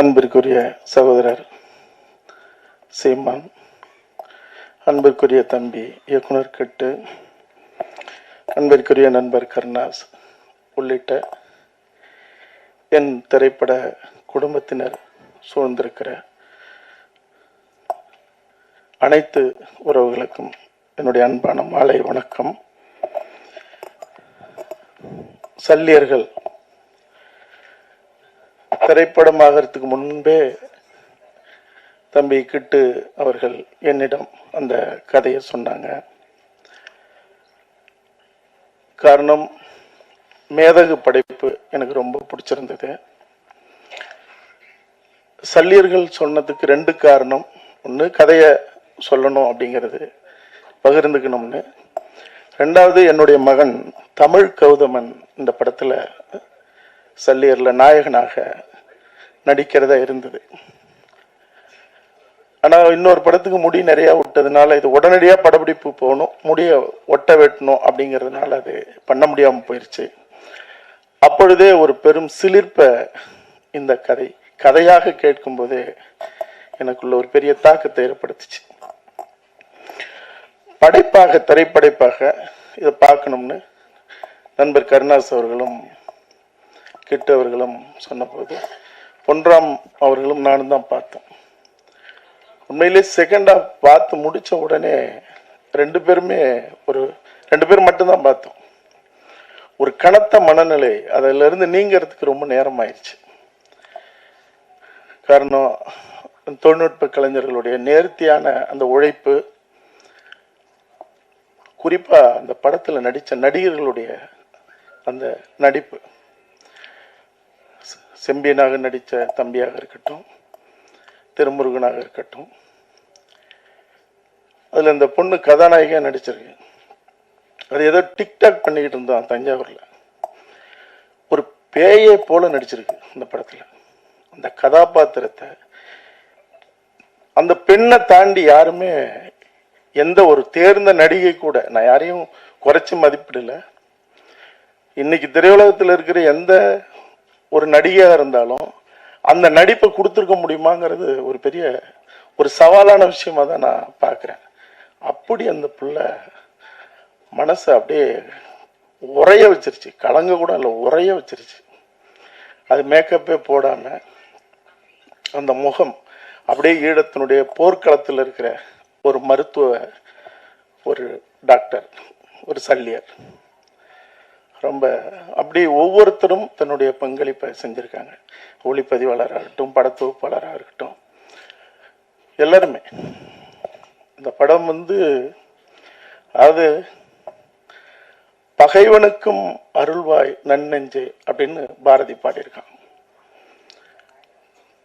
அன்பிற்குரிய சகோதரர் சீமான் அன்பிற்குரிய தம்பி இயக்குனர் கட்டு அன்பிற்குரிய நண்பர் கருணாஸ் உள்ளிட்ட என் திரைப்பட குடும்பத்தினர் சூழ்ந்திருக்கிற அனைத்து உறவுகளுக்கும் என்னுடைய அன்பான மாலை வணக்கம். சல்லியர்கள் திரைப்படமாகறதுக்கு முன்பே தம்பி கிட்டு அவர்கள் என்னிடம் அந்த கதையை சொன்னாங்க. காரணம் மேதகு படைப்பு எனக்கு ரொம்ப பிடிச்சிருந்தது. சல்லியர்கள் சொன்னதுக்கு ரெண்டு காரணம். ஒன்று கதையை சொல்லணும் அப்படிங்கிறது பகிர்ந்துக்கணும்னு. ரெண்டாவது என்னுடைய மகன் தமிழ் கௌதமன் இந்த படத்தில் சல்லியரில் நாயகனாக நடிக்கிறதா இருந்தது. ஆனால் இன்னொரு படத்துக்கு முடி நிறையா விட்டதுனால இது உடனடியாக படப்பிடிப்பு போகணும் முடிய ஒட்ட வெட்டணும் அப்படிங்கிறதுனால அது பண்ண முடியாமல் போயிடுச்சு அப்பொழுதே ஒரு பெரும் சிலிர்ப்பை இந்த கதை கதையாக கேட்கும்போது எனக்குள்ள ஒரு பெரிய தாக்கத்தை ஏற்படுத்துச்சு. படைப்பாக திரைப்படைப்பாக இதை பார்க்கணும்னு நண்பர் கருணாஸ் அவர்களும் கிட்டவர்களும் சொன்னபோது பொன்ராம் அவர்களும் நானும் தான் பார்த்தோம். உண்மையிலே செகண்ட் ஹாஃப் பார்த்து முடிச்ச உடனே ரெண்டு பேருமே ஒரு ரெண்டு பேரும் மட்டும்தான் பார்த்தோம். ஒரு கனத்த மனநிலை அதிலிருந்து இருந்து நீங்கிறதுக்கு ரொம்ப நேரம் ஆயிடுச்சு காரணம் தொழில்நுட்ப கலைஞர்களுடைய நேர்த்தியான அந்த உழைப்பு குறிப்பாக அந்த படத்தில் நடித்த நடிகர்களுடைய அந்த நடிப்பு. செம்பியனாக நடித்த தம்பியாக இருக்கட்டும் திருமுருகனாக இருக்கட்டும். அதில் இந்த பொண்ணு கதாநாயகியாக நடிச்சிருக்கு. அது ஏதோ டிக்டாக் பண்ணிக்கிட்டு இருந்தான் தஞ்சாவூரில். ஒரு பேயை போல நடிச்சிருக்கு இந்த படத்தில். அந்த கதாபாத்திரத்தை அந்த பெண்ணை தாண்டி யாருமே எந்த ஒரு தேர்ந்த நடிகை கூட நான் யாரையும் குறைச்சி மதிப்பிடலை. இன்னைக்கு திரையுலகத்தில் இருக்கிற எந்த ஒரு நடிகையாக இருந்தாலும் அந்த நடிப்பை கொடுத்துருக்க முடியுமாங்கிறது ஒரு பெரிய ஒரு சவாலான விஷயமா தான் நான் பார்க்குறேன். அப்படி அந்த பிள்ளை மனசை அப்படியே உறைய வச்சிருச்சு. கலங்க கூட இல்லை உறைய வச்சிருச்சு. அது மேக்கப்பே போடாமல் அந்த முகம் அப்படியே ஈழத்தினுடைய போர்க்களத்தில் இருக்கிற ஒரு மருத்துவ ஒரு டாக்டர் ஒரு சல்லியர். ரொம்ப அப்படி ஒவ்வொருத்தரும் தன்னுடைய பங்களிப்பை செஞ்சுருக்காங்க. ஒளிப்பதிவாளராக இருக்கட்டும் படத்தொகுப்பாளராக இருக்கட்டும் எல்லாருமே. இந்த படம் வந்து அது பகைவனுக்கும் அருள்வாய் நன்னெஞ்சு அப்படின்னு பாரதி பாடியிருக்கான்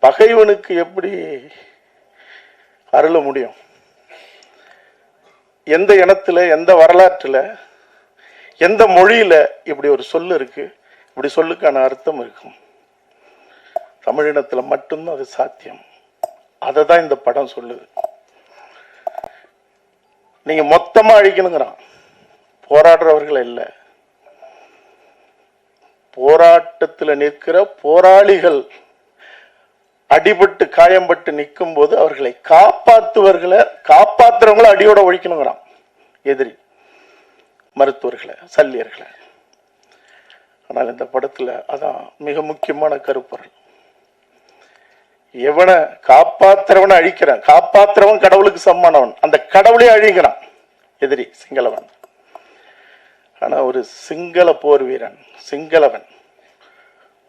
பகைவனுக்கு எப்படி அருள முடியும்? எந்த இனத்தில் எந்த வரலாற்றில் எந்த மொழியில் இப்படி ஒரு சொல்லு இருக்கு. இப்படி சொல்லுக்கான அர்த்தம் இருக்கும். தமிழினத்துல மட்டும்தான் அது சாத்தியம். அதை தான் இந்த படம் சொல்லுது. நீங்க மொத்தமா அழிக்கணுங்கிறான். போராடுறவர்கள் இல்லை. போராட்டத்துல நிற்கிற போராளிகள் அடிபட்டு காயம்பட்டு நிற்கும் போது அவர்களை காப்பாத்துவர்களை காப்பாத்துறவங்கள அடியோட ஒழிக்கணுங்கிறான் எதிரி மருத்துவர்களை சல்லியர்களை. ஆனால் இந்த படத்துல அதான் மிக முக்கியமான கருப்பொருள். எவனை காப்பாத்துறவனை அழிக்கிறான். காப்பாத்துறவன் கடவுளுக்கு சம்மானவன். அந்த கடவுளே அழிக்கிறான் எதிரி சிங்களவன். ஆனா ஒரு சிங்கள போர் வீரன் சிங்களவன்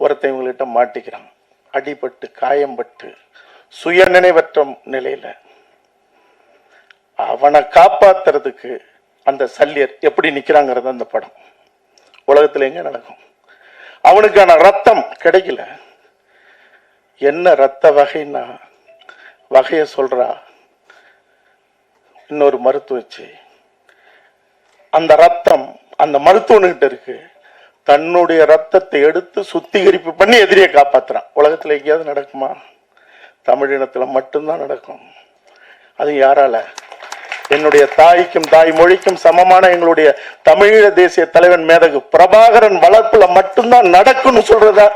ஒருத்தன் இவங்கள்ட்ட மாட்டிக்கிறான். அடிபட்டு காயம்பட்டு சுய நினைவற்ற நிலையில. அவனை காப்பாத்துறதுக்கு அந்த சல்லியர் எப்படி நிக்கிறாங்கிறது அந்த படம். உலகத்துல எங்க நடக்கும்? அவனுக்கான ரத்தம் கிடைக்கல. என்ன ரத்த வகைன்னா வகைய சொல்றா இன்னொரு மருத்துவச்சி. அந்த ரத்தம் அந்த மருத்துவனுகிட்ட இருக்கு. தன்னுடைய ரத்தத்தை எடுத்து சுத்திகரிப்பு பண்ணி எதிரியை காப்பாத்துறான். உலகத்துல எங்கேயாவது நடக்குமா? தமிழினத்துல மட்டும்தான் நடக்கும். அது யாரால? என்னுடைய தாய்க்கும் தாய் மொழிக்கும் சமமான எங்களுடைய தமிழீழ தேசிய தலைவன் மேதகு பிரபாகரன் வளர்ப்புல மட்டும்தான் நடக்கும்னு சொல்றதா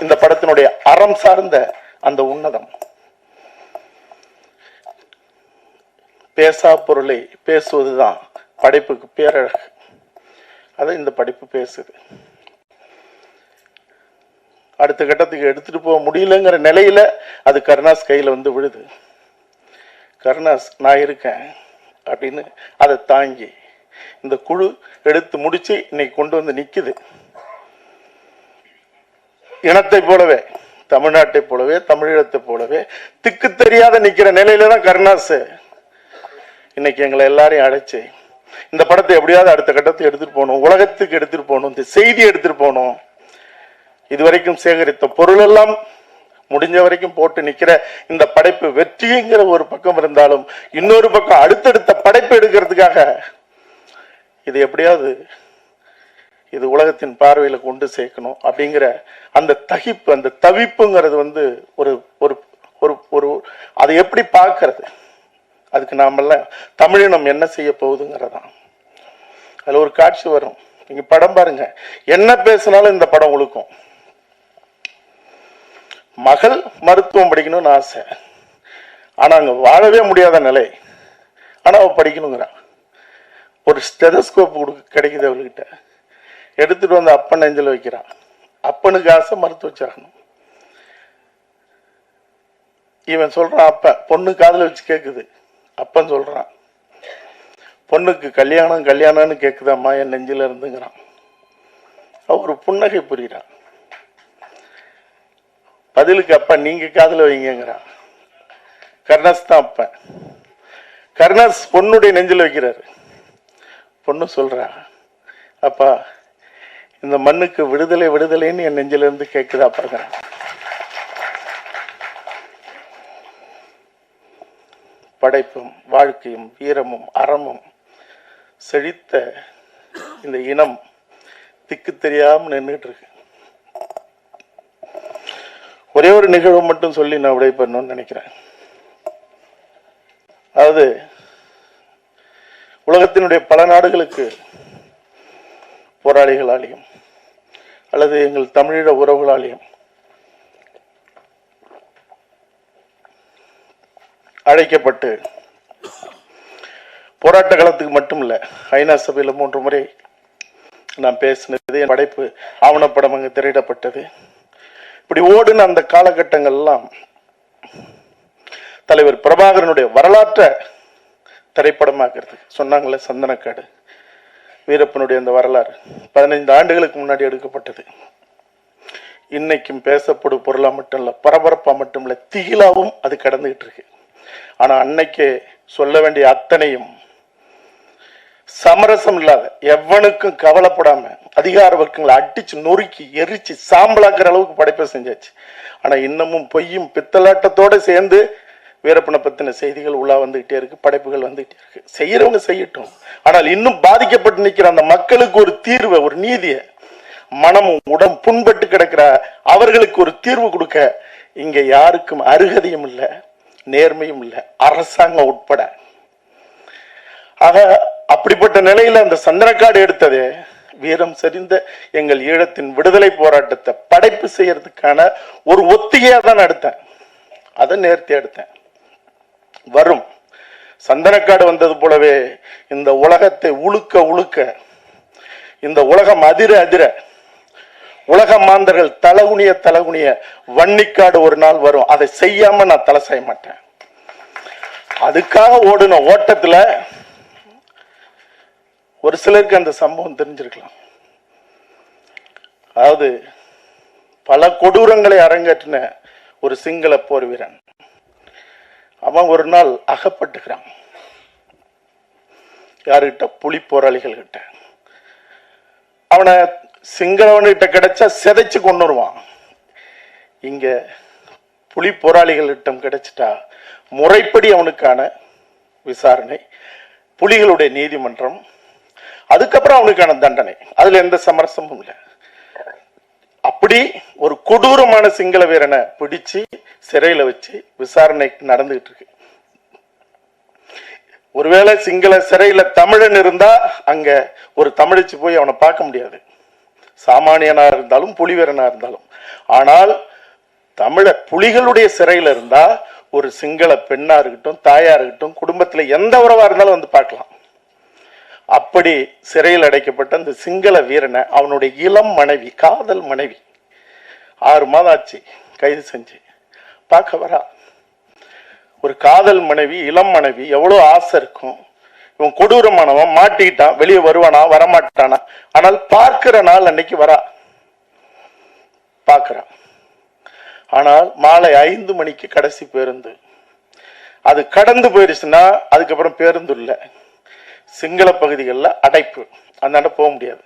இந்த படத்தினுடைய அறம் சார்ந்த அந்த உன்னதம். பேசா பொருளை பேசுவதுதான் படைப்புக்கு பேரழகு. அதை இந்த படிப்பு பேசுது. அடுத்த கட்டத்துக்கு எடுத்துட்டு போக முடியலங்கிற நிலையில அது கருணாஸ் கையில வந்து விழுது. கருணாஸ் நான் இருக்கேன். அப்படின்னு அதை தாங்கி இந்த குழு எடுத்து முடிச்சு இன்னைக்கு கொண்டு வந்து நிக்குது. இனத்தை போலவே தமிழ்நாட்டை போலவே தமிழீழத்தை போலவே திக்கு தெரியாத நிக்கிற நிலையில தான் கருணாசு இன்னைக்கு எங்களை எல்லாரையும் அழைச்சி இந்த படத்தை எப்படியாவது அடுத்த கட்டத்துக்கு எடுத்துட்டு போகணும் உலகத்துக்கு எடுத்துட்டு போகணும் இந்த செய்தி எடுத்துட்டு போகணும். இதுவரைக்கும் சேகரித்த பொருள் எல்லாம் முடிஞ்ச வரைக்கும் போட்டு நிக்கிற இந்த படைப்பு வெற்றிங்கிற ஒரு பக்கம் இருந்தாலும் இன்னொரு பக்கம் அடுத்தடுத்த படைப்பு எடுக்கிறதுக்காக இது எப்படியாவது இது உலகத்தின் பார்வையில கொண்டு சேர்க்கணும் அப்படிங்கிற அந்த தகிப்பு அந்த தவிப்புங்கிறது வந்து ஒரு ஒரு ஒரு ஒரு அதை எப்படி பார்க்கறது? அதுக்கு நாமெல்லாம் தமிழினம் என்ன செய்ய போகுதுங்கிறதான். அதுல ஒரு காட்சி வரும். நீங்க படம் பாருங்க. என்ன பேசினாலும் இந்த படம் உழுக்கும். மகள் மருத்துவம் படிக்கணும்னு ஆசை. ஆனால் அங்கே வாழவே முடியாத நிலை. ஆனால் அவள் படிக்கணுங்கிறான் ஒரு ஸ்டெதஸ்கோப் கொடுக்க கிடைக்குது அவள்கிட்ட. எடுத்துட்டு வந்து அப்பன் நெஞ்சில் வைக்கிறான் அப்பனுக்கு ஆசை மருத்துவ சாகணும் இவன் சொல்கிறான் அப்பன் பொண்ணு காதில் வச்சு கேட்குது அப்பன் சொல்கிறான் பொண்ணுக்கு கல்யாணம் கல்யாணம்னு கேட்குதாம்மா என் நெஞ்சில் இருந்துங்கிறான். அவர் புன்னகை புரிகிறான் பதிலுக்கு அப்பா நீங்க காதில் வைங்கிறான் கர்ணாஸ் தான் அப்பன் கர்ணாஸ் பொண்ணுடைய நெஞ்சில் வைக்கிறாரு. பொண்ணு சொல்றா அப்பா இந்த மண்ணுக்கு விடுதலை விடுதலைன்னு என் நெஞ்சில இருந்து கேக்குதா பாருங்க படைப்பும் வாழ்க்கையும் வீரமும் அறமும் செழித்த இந்த இனம் திக்கு தெரியாமல் நின்றுட்டு இருக்கு. ஒரே ஒரு நிகழ்வு மட்டும் சொல்லி நான் விடைபெறணும்னு நினைக்கிறேன். அதாவது உலகத்தினுடைய பல நாடுகளுக்கு போராளிகளாலேயும் அல்லது எங்கள் தமிழீழ உறவுகளாலேயும் அழைக்கப்பட்டு போராட்ட காலத்துக்கு மட்டும் இல்ல ஐநா சபையில் மூன்று முறை நான் பேசினது என் படைப்பு ஆவணப்படம் அங்கு திரையிடப்பட்டது. இப்படி ஓடுன அந்த காலகட்டங்கள்லாம் தலைவர் பிரபாகரனுடைய வரலாற்றை திரைப்படமாக்குறதுக்கு சொன்னாங்களே சந்தனக்காடு வீரப்பனுடைய அந்த வரலாறு. பதினைந்து ஆண்டுகளுக்கு முன்னாடி எடுக்கப்பட்டது. இன்னைக்கும் பேசப்படும் பொருளா மட்டும் இல்லை பரபரப்பா மட்டும் இல்லை திகிலாவும் அது கடந்துகிட்டு இருக்கு ஆனா அன்னைக்கே சொல்ல வேண்டிய அத்தனையும் சமரசம் இல்லாத எவனுக்கும் கவலைப்படாம அதிகார வர்க்கங்களை அடிச்சு நொறுக்கி எரிச்சு சாம்பலாக்குற அளவுக்கு படைப்பை செஞ்சாச்சு. ஆனா இன்னமும் பொய்யும் பித்தலாட்டத்தோட சேர்ந்து வீரப்பனை பத்தின செய்திகள் உள்ளா வந்துகிட்டே இருக்கு படைப்புகள் வந்துகிட்டே இருக்கு. செய்யறவங்க செய்யட்டும். ஆனால் இன்னும் பாதிக்கப்பட்டு நிற்கிற அந்த மக்களுக்கு ஒரு தீர்வை ஒரு நீதியை மனமும் உடம் புண்பட்டு கிடக்கிற அவர்களுக்கு ஒரு தீர்வு கொடுக்க இங்க யாருக்கும் அருகதையும் இல்லை நேர்மையும் இல்லை அரசாங்கம் உட்பட. ஆக அப்படிப்பட்ட நிலையில அந்த சந்தனக்காடு எடுத்தது வீரம் செறிந்த எங்கள் ஈழத்தின் விடுதலை போராட்டத்தை படைப்பு செய்யறதுக்கான ஒரு ஒத்திகையா தான் எடுத்தேன். அதை நேர்த்தி எடுத்தேன். வரும். சந்தனக்காடு வந்தது போலவே இந்த உலகத்தை உழுக்க உழுக்க இந்த உலகம் அதிர அதிர உலக மாந்தர்கள் தலகுனிய தலகுனிய வன்னிக்காடு ஒரு நாள் வரும். அதை செய்யாம நான் தலை செய்ய மாட்டேன். அதுக்காக ஓடின ஓட்டத்துல ஒரு சிலருக்கு அந்த சம்பவம் தெரிஞ்சிருக்கலாம். அதாவது பல கொடூரங்களை அரங்கேற்றின ஒரு சிங்கள போர் வீரன். அவன் ஒரு நாள் அகப்பட்டுக்கிறான். யாருகிட்ட? புலி போராளிகள் கிட்ட அவனை சிங்களவன்கிட்ட கிடைச்சா சிதைச்சு கொண்டு வருவான். இங்க புலி போராளிகளிடம் கிடைச்சிட்டா முறைப்படி அவனுக்கான விசாரணை புலிகளுடைய நீதிமன்றம் அதுக்கப்புறம் அவனுக்கான தண்டனை. அதுல எந்த சமரசமும் இல்லை. அப்படி ஒரு கொடூரமான சிங்கள வீரனை பிடிச்சு சிறையில வச்சு விசாரணை நடந்துகிட்டு இருக்கு. ஒருவேளை சிங்கள சிறையில தமிழன் இருந்தா அங்க ஒரு தமிழச்சு போய் அவனை பார்க்க முடியாது. சாமானியனா இருந்தாலும் புலிவீரனா இருந்தாலும். ஆனால் தமிழ புலிகளுடைய சிறையில இருந்தா ஒரு சிங்கள பெண்ணா இருக்கட்டும் தாயா இருக்கட்டும் குடும்பத்துல எந்த உறவா இருந்தாலும் வந்து பார்க்கலாம். அப்படி சிறையில் அடைக்கப்பட்ட அந்த சிங்கள வீரனை அவனுடைய இளம் மனைவி காதல் மனைவி ஆறு மாதம் ஆச்சு கைது செஞ்சு. பார்க்க வரா. ஒரு காதல் மனைவி இளம் மனைவி எவ்வளோ ஆசை இருக்கும். இவன் கொடூரமானவன் மாட்டிக்கிட்டான் வெளியே வருவானா வரமாட்டானா. ஆனால் பார்க்கிற நாள் அன்னைக்கு வரா. பார்க்குறான் ஆனால் மாலை ஐந்து மணிக்கு கடைசி பேருந்து. அது கடந்து போயிருச்சுன்னா அதுக்கப்புறம் பேருந்து இல்லை. சிங்கள பகுதிகளில் அடைப்பு. அந்தாண்ட போக முடியாது.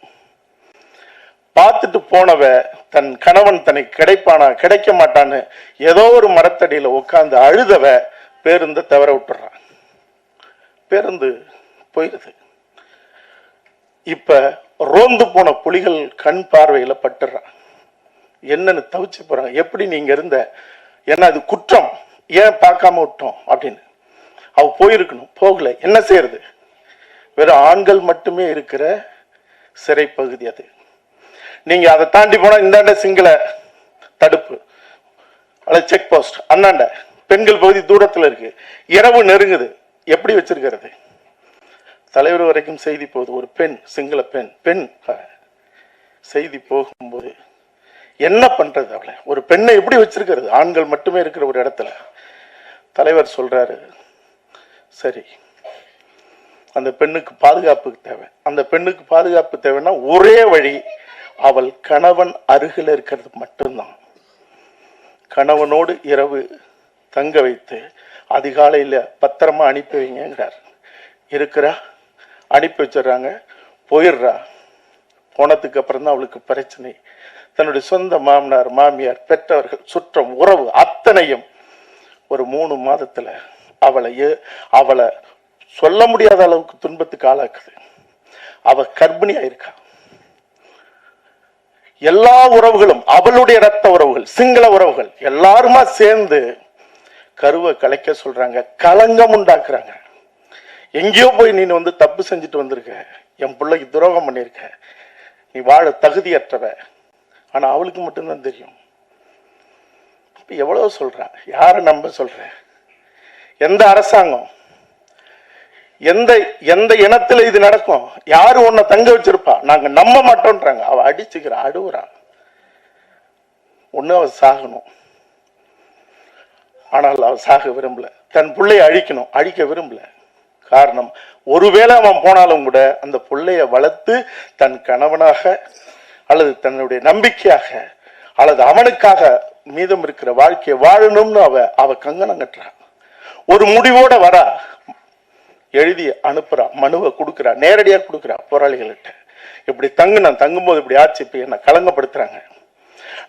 பார்த்துட்டு போனவ தன் கணவன் தன்னை கிடைப்பானா கிடைக்க மாட்டான்னு ஏதோ ஒரு மரத்தடியில உட்கார்ந்து அழுதவ பேருந்தை தவற விட்டுறான். பேருந்து போயிருது. இப்ப ரோந்து போன புலிகள் கண் பார்வையில பட்டுறான். என்னன்னு தவிச்சு போறாங்க எப்படி நீங்க இருந்த? ஏன்னா அது குற்றம். ஏன் பார்க்காம விட்டோம்? அப்படின்னு. அவ போயிருக்கணும். போகல. என்ன செய்யறது? வெறும் ஆண்கள் மட்டுமே இருக்கிற சிறை பகுதி அது. நீங்க அதை தாண்டி போனா இந்தாண்ட சிங்கள தடுப்பு அல்லது செக் போஸ்ட் அண்ணாண்ட பெண்கள் பகுதி தூரத்தில் இருக்கு. இரவு நெருங்குது. எப்படி வச்சிருக்கிறது? தலைவர் வரைக்கும் செய்தி போகுது. ஒரு பெண் சிங்கள பெண் பெண் செய்தி போகும்போது என்ன பண்றது அவளை? ஒரு பெண்ணை எப்படி வச்சிருக்கிறது? ஆண்கள் மட்டுமே இருக்கிற ஒரு இடத்துல. தலைவர் சொல்றாரு சரி அந்த பெண்ணுக்கு பாதுகாப்பு தேவை. அந்த பெண்ணுக்கு பாதுகாப்பு தேவைன்னா ஒரே வழி அவள் கணவன் அருகில் இருக்கிறது மட்டும்தான். கணவனோடு இரவு தங்க வைத்து அதிகாலையில் பத்திரமா அனுப்பி வைங்கிறார் இருக்கிறா? அனுப்பி வச்சிடுறாங்க. போயிடுறா. போனதுக்கு அப்புறம் தான் அவளுக்கு பிரச்சனை. தன்னுடைய சொந்த மாமனார் மாமியார் பெற்றவர்கள் சுற்றம் உறவு அத்தனையும் ஒரு மூணு மாதத்தில் அவளை ஏ- அவளை சொல்ல முடியாத அளவுக்கு துன்பத்துக்கு ஆளாக்குது. அவ கர்ப்பிணியா இருக்கா எல்லா உறவுகளும் அவளுடைய ரத்த உறவுகள் சிங்கள உறவுகள் எல்லாருமா சேர்ந்து கருவை கலைக்க சொல்றாங்க கலங்கம் உண்டாக்குறாங்க. எங்கேயோ போய் நீ வந்து தப்பு செஞ்சுட்டு வந்திருக்க. என் பிள்ளைக்கு துரோகம் பண்ணியிருக்க. நீ வாழ தகுதியற்றவ. ஆனா அவளுக்கு மட்டும்தான் தெரியும். இப்ப எவ்வளவு சொல்ற? யாரை நம்ப சொல்ற? எந்த அரசாங்கம்? எந்த எந்த இனத்துல இது நடக்கும்? யாரு உன்னை தங்க வச்சிருப்பா? நாங்க நம்ப மாட்டோம்ன்றாங்க அவ அடிச்சுக்கிறா அழுவுறா. ஒண்ணு அவ சாகணும். ஆனால் அவ சாக விரும்பல. தன் பிள்ளைய அழிக்கணும். அழிக்க விரும்பல. காரணம் ஒருவேளை அவன் போனாலும் கூட அந்த பிள்ளைய வளர்த்து தன் கணவனாக அல்லது தன்னுடைய நம்பிக்கையாக அல்லது அவனுக்காக மீதம் இருக்கிற வாழ்க்கையை வாழணும்னு அவ அவ கங்கணம் கட்டுறா. ஒரு முடிவோட வரா. எழுதி அனுப்புறா மனுவை கொடுக்குறா நேரடியா கொடுக்குறா போராளிகள்கிட்ட. இப்படி தங்குன தங்கும்போது இப்படி ஆச்சு இப்போ என்ன களங்கப்படுத்துறாங்க.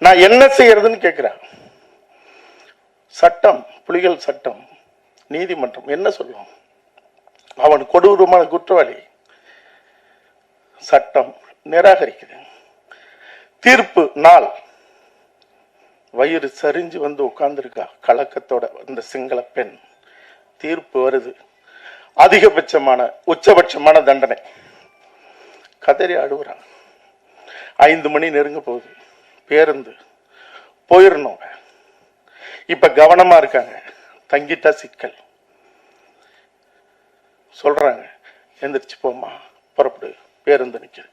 நான் என்ன செய்யறதுன்னு கேட்குறேன் சட்டம் புலிகள் சட்டம் நீதிமன்றம் என்ன சொல்லும்? அவன் கொடூரமான குற்றவாளி. சட்டம் நிராகரிக்குது. தீர்ப்பு நாள். வயிறு சரிஞ்சு வந்து உட்கார்ந்துருக்கா கலக்கத்தோட அந்த சிங்கள பெண். தீர்ப்பு வருது. அதிகபட்சமான உச்சபட்சமான தண்டனை. கதறி அழுகுறான் ஐந்து மணி நெருங்க போகுது. பேருந்து. போயிடணும் இப்ப கவனமா இருக்காங்க. தங்கிட்டா சிக்கல். சொல்றாங்க. எந்திரிச்சு போமா புறப்படு. பேருந்து நிற்கிது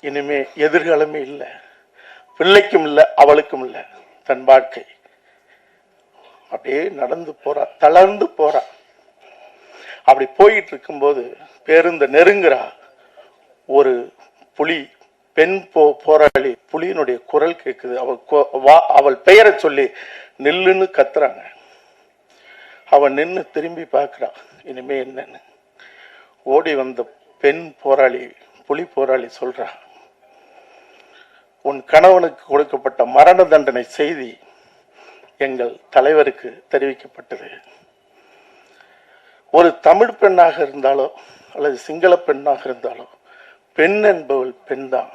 இனிமே எதிர்காலமே இல்லை. பிள்ளைக்கும் இல்லை அவளுக்கும் இல்லை. தன் வாழ்க்கை. அப்படியே நடந்து போறா தளர்ந்து போறா. அப்படி போயிட்டு இருக்கும்போது பேருந்து நெருங்குறா. ஒரு புலி பெண் போ போராளி புலியினுடைய குரல் கேட்குது அவள் வா- அவள் பெயரை சொல்லி நில்லுன்னு கத்துறாங்க. அவன் நின்று திரும்பி பார்க்குறா இனிமே என்னன்னு. ஓடி வந்த பெண் போராளி புலி போராளி சொல்றா உன் கணவனுக்கு கொடுக்கப்பட்ட மரண தண்டனை செய்தி எங்கள் தலைவருக்கு தெரிவிக்கப்பட்டது. ஒரு தமிழ் பெண்ணாக இருந்தாலோ அல்லது சிங்கள பெண்ணாக இருந்தாலோ பெண் என்பவள் பெண்தான்.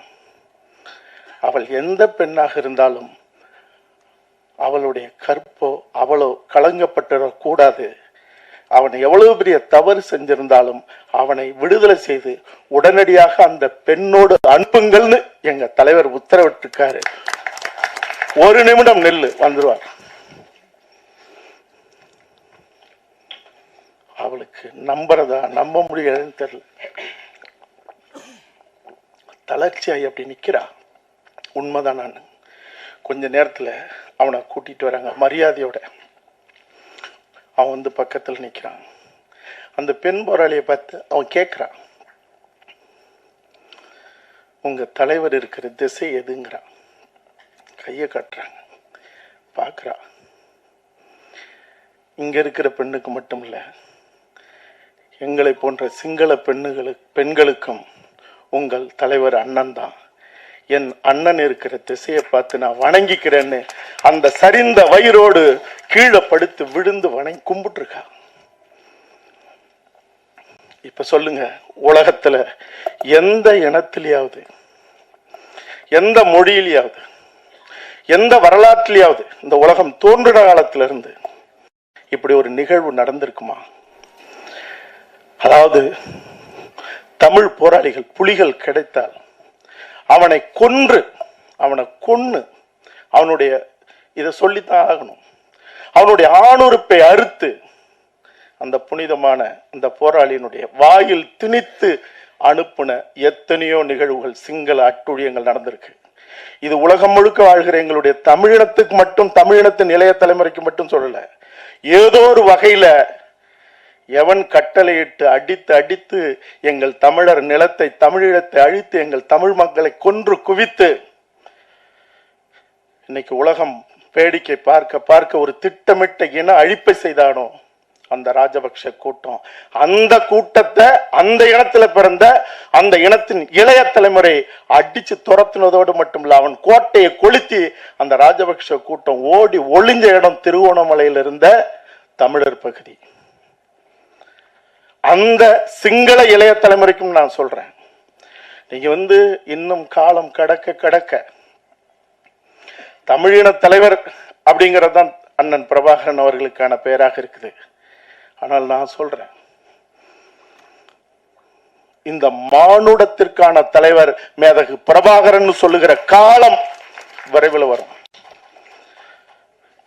அவள் எந்த பெண்ணாக இருந்தாலும் அவளுடைய கற்போ அவளோ கலங்கப்பட்டுடக் கூடாது. அவன் எவ்வளவு பெரிய தவறு செஞ்சிருந்தாலும் அவனை விடுதலை செய்து உடனடியாக அந்த பெண்ணோடு அனுப்புங்கள்னு எங்க தலைவர் உத்தரவிட்டிருக்காரு. ஒரு நிமிடம் நெல்லு வந்துருவார். அவளுக்கு நம்புறதா? நம்ப முடியாதுன்னு தெரியல. தளர்ச்சியாகி அப்படி நிக்கிறா? உண்மைதான் நான். கொஞ்ச நேரத்துல அவனை கூட்டிட்டு வராங்க மரியாதையோட. அவன் வந்து பக்கத்துல நிக்கிறான். அந்த பெண் போராளியை பார்த்து அவன் கேட்குறான் உங்க தலைவர் இருக்கிற திசை எதுங்கிறான் கையை காட்டுறாங்க. பார்க்குறா இங்க இருக்கிற பெண்ணுக்கு மட்டும் இல்ல எங்களை போன்ற சிங்கள பெண்ணுகளுக்கு பெண்களுக்கும் உங்கள் தலைவர் அண்ணன் தான். என் அண்ணன் இருக்கிற திசையை பார்த்து நான் வணங்கிக்கிறேன்னு அந்த சரிந்த வயிறோடு கீழே படுத்து விழுந்து வணங்கி கும்பிட்டுருக்கா. இப்ப சொல்லுங்க உலகத்துல எந்த இனத்திலேயாவது எந்த மொழியிலேயாவது எந்த வரலாற்றிலேயாவது இந்த உலகம் தோன்றின காலத்திலிருந்து இப்படி ஒரு நிகழ்வு நடந்திருக்குமா? அதாவது தமிழ் போராளிகள் புலிகள் கிடைத்தால் அவனை கொன்று அவனை கொன்று அவனுடைய இதை சொல்லித்தான் ஆகணும். அவனுடைய ஆணுறுப்பை அறுத்து அந்த புனிதமான அந்த போராளியினுடைய வாயில் திணித்து அனுப்பின எத்தனையோ நிகழ்வுகள் சிங்கள அட்டுழியங்கள் நடந்திருக்கு. இது உலகம் முழுக்க வாழ்கிற எங்களுடைய தமிழினத்துக்கு மட்டும் தமிழினத்தின் இளைய தலைமுறைக்கு மட்டும் சொல்லல. ஏதோ ஒரு வகையில எவன் கட்டளையிட்டு அடித்து அடித்து எங்கள் தமிழர் நிலத்தை தமிழீழத்தை அழித்து எங்கள் தமிழ் மக்களை கொன்று குவித்து இன்னைக்கு உலகம் வேடிக்கை பார்க்க பார்க்க ஒரு திட்டமிட்ட இன அழிப்பை செய்தானோ? அந்த ராஜபக்ஷ கூட்டம். அந்த கூட்டத்தை அந்த இனத்துல பிறந்த அந்த இனத்தின் இளைய தலைமுறை அடிச்சு துரத்துனதோடு இல்லை அவன் கோட்டையை கொளுத்தி அந்த ராஜபக்ஷ கூட்டம் ஓடி ஒளிஞ்ச இடம் திருவோணமலையில் இருந்த தமிழர் பகுதி. அந்த சிங்கள இளைய தலைமுறைக்கும் நான் சொல்றேன். நீங்க வந்து இன்னும் காலம் கடக்க கடக்க தமிழின தலைவர் அப்படிங்கிறது தான் அண்ணன் பிரபாகரன் அவர்களுக்கான பெயராக இருக்குது. ஆனால் நான் சொல்றேன் இந்த மானுடத்திற்கான தலைவர் மேதகு பிரபாகரன் சொல்லுகிற காலம் விரைவில் வரும்.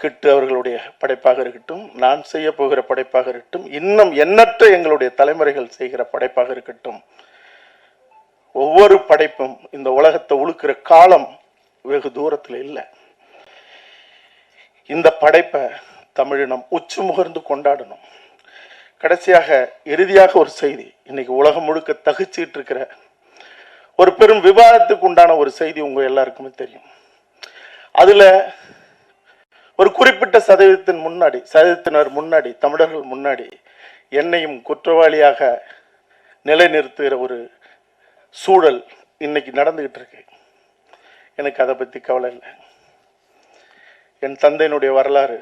கிட்டு அவர்களுடைய படைப்பாக இருக்கட்டும் நான் செய்ய போகிற படைப்பாக இருக்கட்டும் இன்னும் எண்ணற்ற எங்களுடைய தலைமுறைகள் செய்கிற படைப்பாக இருக்கட்டும் ஒவ்வொரு படைப்பும் இந்த உலகத்தை உழுக்கிற காலம் வெகு தூரத்தில் இல்லை. இந்த படைப்பை தமிழினம் உச்சி முகர்ந்து கொண்டாடணும். கடைசியாக இறுதியாக ஒரு செய்தி இன்னைக்கு உலகம் முழுக்க தகிச்சிட்டு இருக்கிற ஒரு பெரும் விவாதத்துக்கு உண்டான ஒரு செய்தி உங்க எல்லாருக்குமே தெரியும். அதுல ஒரு குறிப்பிட்ட சதவீதத்தின் முன்னாடி சதவீதத்தினர் முன்னாடி தமிழர்கள் முன்னாடி என்னையும் குற்றவாளியாக நிலைநிறுத்துகிற ஒரு சூழல் இன்னைக்கு நடந்துகிட்டு இருக்கு. எனக்கு அதை பற்றி கவலை இல்லை. என் தந்தையினுடைய வரலாறு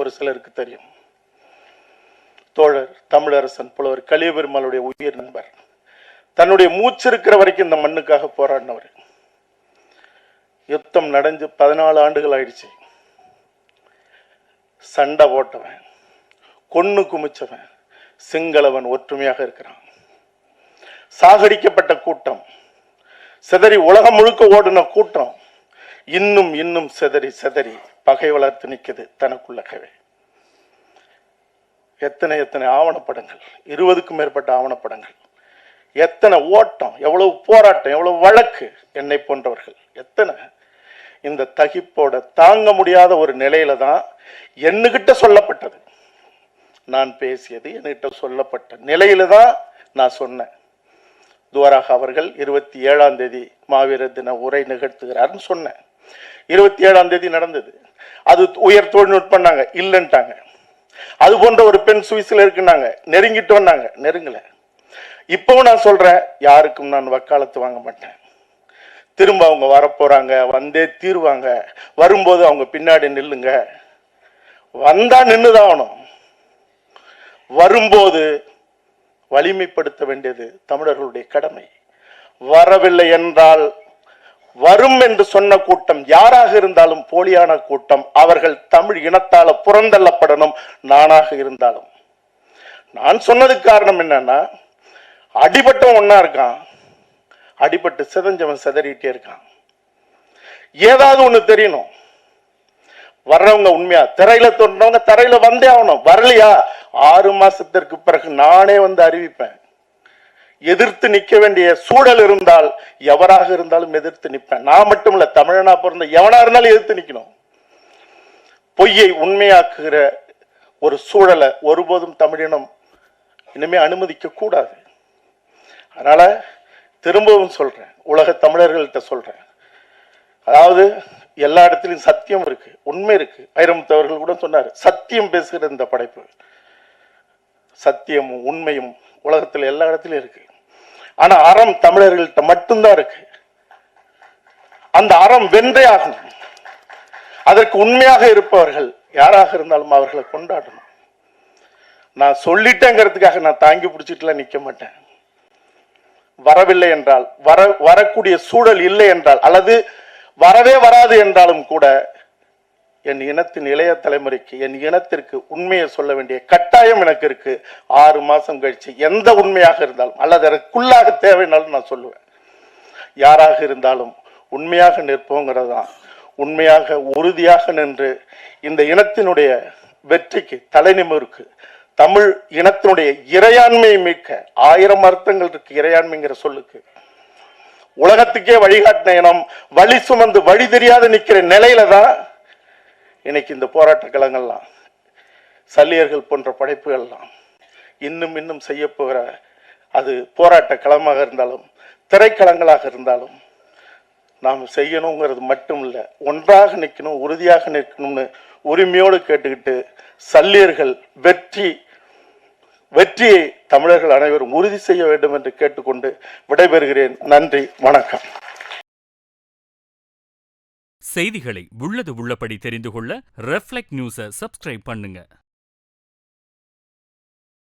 ஒரு சிலருக்கு தெரியும். தோழர் தமிழரசன் புலவர் கலியபெருமாளுடைய உயிர் நண்பர். தன்னுடைய மூச்சு இருக்கிற வரைக்கும் இந்த மண்ணுக்காக போராடினவர். யுத்தம் நடந்து பதினாலு ஆண்டுகள் ஆயிடுச்சு. சண்டை போட்டவன் கொன்னு குமிச்சவன் சிங்களவன் ஒற்றுமையாக இருக்கிறான். சாகடிக்கப்பட்ட கூட்டம் சிதறி உலகம் முழுக்க ஓடின கூட்டம் இன்னும் இன்னும் சிதறி சிதறி பகை வளர்த்து நிற்குது தனக்குள்ளகவே எத்தனை எத்தனை ஆவணப்படங்கள் இருபதுக்கும் மேற்பட்ட ஆவணப்படங்கள் எத்தனை ஓட்டம் எவ்வளவு போராட்டம் எவ்வளவு வழக்கு என்னை போன்றவர்கள் எத்தனை இந்த தகிப்போட தாங்க முடியாத ஒரு நிலையில தான் என்னகிட்ட சொல்லப்பட்டது. நான் பேசியது என்கிட்ட சொல்லப்பட்ட நிலையில தான் நான் சொன்னேன். துவராக அவர்கள் இருபத்தி ஏழாம் தேதி மாவீரர் தின உரை நிகழ்த்துகிறார்னு சொன்னேன். இருபத்தி ஏழாம் தேதி நடந்தது. அது உயர் தொழில்நுட்பம்னாங்க இல்லைன்ட்டாங்க. அது போன்ற ஒரு பெண் சுவிஸ்ல இருக்குன்னாங்க. நெருங்கிட்டு வந்தாங்க நெருங்கல. இப்பவும் நான் சொல்றேன் யாருக்கும் நான் வக்காலத்து வாங்க மாட்டேன். திரும்ப அவங்க வரப்போறாங்க வந்தே தீருவாங்க. வரும்போது அவங்க பின்னாடி நில்லுங்க. வந்தா நின்றுதான் ஆகணும். வரும்போது வலிமைப்படுத்த வேண்டியது தமிழர்களுடைய கடமை. வரவில்லை என்றால் வரும் என்று சொன்ன கூட்டம் யாராக இருந்தாலும் போலியான கூட்டம். அவர்கள் தமிழ் இனத்தால புறந்தள்ளப்படணும் நானாக இருந்தாலும். நான் சொன்னதுக்கு காரணம் என்னன்னா அடிபட்டம் ஒன்னா இருக்கான். அடிபட்டு சிதஞ்சவன் சிதறிட்டே இருக்கான். ஏதாவது ஒண்ணு தெரியணும். வர்றவங்க உண்மையா? திரையில தோன்றவங்க தரையில வந்தே ஆகணும். வரலையா? ஆறு மாசத்திற்கு பிறகு நானே வந்து அறிவிப்பேன். எதிர்த்து நிக்க வேண்டிய சூழல் இருந்தால் எவராக இருந்தாலும் எதிர்த்து நிற்பேன். நான் மட்டும் இல்ல தமிழனா பிறந்த எவனா இருந்தாலும் எதிர்த்து நிக்கணும். பொய்யை உண்மையாக்குகிற ஒரு சூழலை ஒருபோதும் தமிழினம் இனிமே அனுமதிக்க கூடாது. அதனால திரும்பவும் சொல்கிறேன் உலக தமிழர்கள்ட்ட சொல்கிறேன் அதாவது எல்லா இடத்துலையும் சத்தியம் இருக்கு. உண்மை இருக்கு. வைரமுத்தவர்கள் கூட சொன்னார் சத்தியம் பேசுகிற இந்த படைப்பு சத்தியமும் உண்மையும் உலகத்தில் எல்லா இடத்துலையும் இருக்கு. ஆனால் அறம் தமிழர்கள்ட்ட மட்டும்தான் இருக்கு. அந்த அறம் வென்றே ஆகணும் அதற்கு உண்மையாக இருப்பவர்கள் யாராக இருந்தாலும் அவர்களை கொண்டாடணும். நான் சொல்லிட்டேங்கிறதுக்காக நான் தாங்கி பிடிச்சிட்டுலாம் நிற்க மாட்டேன். வரவில்லை என்றால் வர வரக்கூடிய சூழல் இல்லை என்றால் அல்லது வரவே வராது என்றாலும் கூட என் இனத்தின் இளைய தலைமுறைக்கு என் இனத்திற்கு உண்மையை சொல்ல வேண்டிய கட்டாயம் எனக்கு இருக்கு. ஆறு மாசம் கழிச்சு எந்த உண்மையாக இருந்தாலும் அல்லது அதற்குள்ளாக தேவைனாலும் நான் சொல்லுவேன். யாராக இருந்தாலும் உண்மையாக நிற்போங்கிறது தான் உண்மையாக உறுதியாக நின்று இந்த இனத்தினுடைய வெற்றிக்கு தலைநிமிருக்கு தமிழ் இனத்தினுடைய இறையாண்மையை மீட்க ஆயிரம் அர்த்தங்கள் இருக்கு இறையாண்மைங்கிற சொல்லுக்கு. உலகத்துக்கே வழிகாட்டின இனம் வழி சுமந்து வழி தெரியாத நிற்கிற நிலையில தான் இன்னைக்கு இந்த போராட்ட களங்கள்லாம் சல்லியர்கள் போன்ற படைப்புகள்லாம் இன்னும் இன்னும் செய்ய போகிற அது போராட்ட களமாக இருந்தாலும் திரைக்களங்களாக இருந்தாலும் நாம் செய்யணுங்கிறது மட்டும் இல்லை ஒன்றாக நிற்கணும் உறுதியாக நிற்கணும்னு உரிமையோடு கேட்டுக்கிட்டு சல்லியர்கள் வெற்றி வெற்றியை தமிழர்கள் அனைவரும் உறுதி செய்ய வேண்டும் என்று கேட்டுக்கொண்டு விடைபெறுகிறேன். நன்றி வணக்கம். செய்திகளை உள்ளது உள்ளபடி தெரிந்து கொள்ள ரெஃப்ளெக்ட் நியூஸை சப்ஸ்கிரைப் பண்ணுங்க.